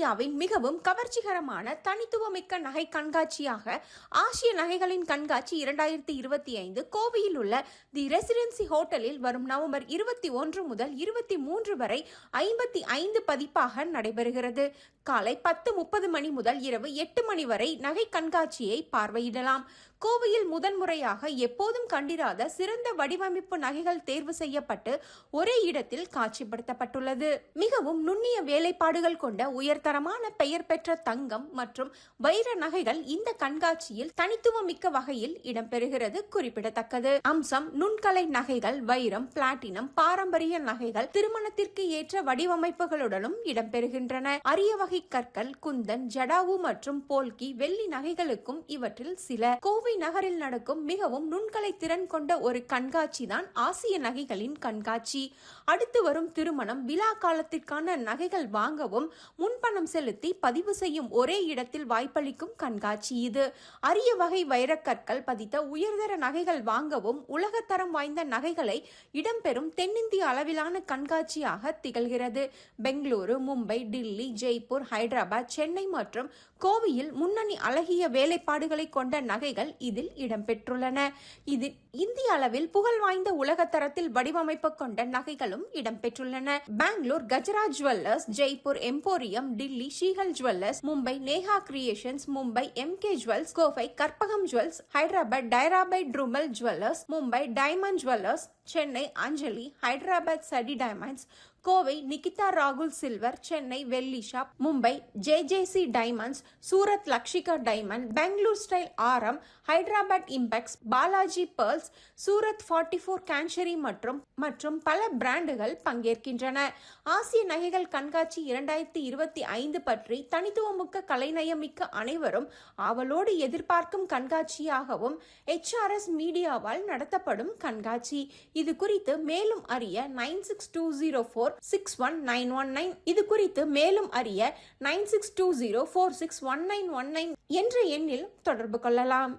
இந்தியாவின் மிகவும் கவர்ச்சிகரமான தனித்துவமிக்க நகை கண்காட்சியாக ஆசிய நகைகளின் கண்காட்சி இரண்டாயிரத்தி இருபத்தி ஐந்து கோவையில் உள்ள தி ரெசிடென்சி ஹோட்டலில் வரும் நவம்பர் இருபத்தி ஒன்று முதல் இருபத்தி மூன்று வரை ஐம்பத்தி ஐந்து பதிப்பாக நடைபெறுகிறது. காலை பத்து முப்பது மணி முதல் இரவு எட்டு மணி வரை நகை கண்காட்சியை பார்வையிடலாம். கோவையில் முதன்முறையாக எப்போதும் கண்டிராத சிறந்த வடிவமைப்பு நகைகள் தேர்வு செய்யப்பட்டு ஒரே இடத்தில் காட்சிப்படுத்தப்பட்டுள்ளது. மிகவும் நுண்ணிய வேலைப்பாடுகள் கொண்ட உயர்தரமான பெயர் பெற்ற தங்கம் மற்றும் வைர நகைகள் இந்த கண்காட்சியில் தனித்துவமிக்க வகையில் இடம்பெறுகிறது குறிப்பிடத்தக்கது. அம்சம் நுண்கலை நகைகள் வைரம் பிளாட்டினம் பாரம்பரிய நகைகள் திருமணத்திற்கு ஏற்ற வடிவமைப்புகளுடனும் இடம்பெறுகின்றன. அரிய வகை கற்கள் குந்தன் ஜடாவு மற்றும் போல்கி வெள்ளி நகைகளுக்கும் இவற்றில் சில. கோவை நகரில் நடக்கும் மிகவும் நுண்கலை திறன் கொண்ட ஒரு கண்காட்சி தான் ஆசிய நகைகளின் கண்காட்சி. அடுத்து வரும் திருமணம் விழா காலத்திற்கான நகைகள் வாங்கவும் முன்பணம் செலுத்தி பதிவு செய்யும் ஒரே இடத்தில் வாய்ப்பளிக்கும் கண்காட்சி இது. அரிய வகை வைரக்கற்கள் பதித்த உயர்தர நகைகள் வாங்கவும் உலகத்தரம் வாய்ந்த நகைகளை இடம்பெறும் தென்னிந்திய அளவிலான கண்காட்சியாக திகழ்கிறது. பெங்களூரு மும்பை டில்லி ஜெய்ப்பூர் ஹைதராபாத் சென்னை மற்றும் கோவையில் முன்னணி அழகிய வேலைப்பாடுகளை கொண்ட நகைகள் இதில் இடம்பெற்றுள்ளன. இது இந்திய அளவில் புகழ் வாய்ந்த உலகத்தரத்தில் வடிவமைப்பு கொண்ட நகைகளும் இடம்பெற்றுள்ளன. Bangalore Gajaraj jewellers Jaipur emporium Delhi Sheegal jewellers Mumbai Neha creations Mumbai M K jewels Kovai Karpagam jewels Hyderabad டைராபை ட்ரூமல் jewellers Mumbai diamond jewellers Chennai Anjali Hyderabad சடி diamonds Kovai Nikita ராகுல் silver Chennai Velli shop Mumbai JJC diamonds Surat Lakshika diamond Bangalore style Aaram Hyderabad impex Balaji pearls Surat forty four கேன்சரி மற்றும் மற்றும் பல பிராண்டுகள் பங்கேற்கின்றன. ஆசிய நகைகள் கண்காட்சி இரண்டாயிரத்தி இருபத்தி ஐந்து பற்றி தனித்துவமிக்க கலைநயமிக்க அனைவரும் ஆவலோடு எதிர்பார்க்கும் கண்காட்சியாகவும் எச்ஆர்எஸ் மீடியாவால் நடத்தப்படும் கண்காட்சி. இது குறித்து மேலும் அறிய nine six two zero four four six one nine one nine இது குறித்து மேலும் அறிய nine six two zero four six one nine one nine என்ற எண்ணில் தொடர்பு கொள்ளலாம்.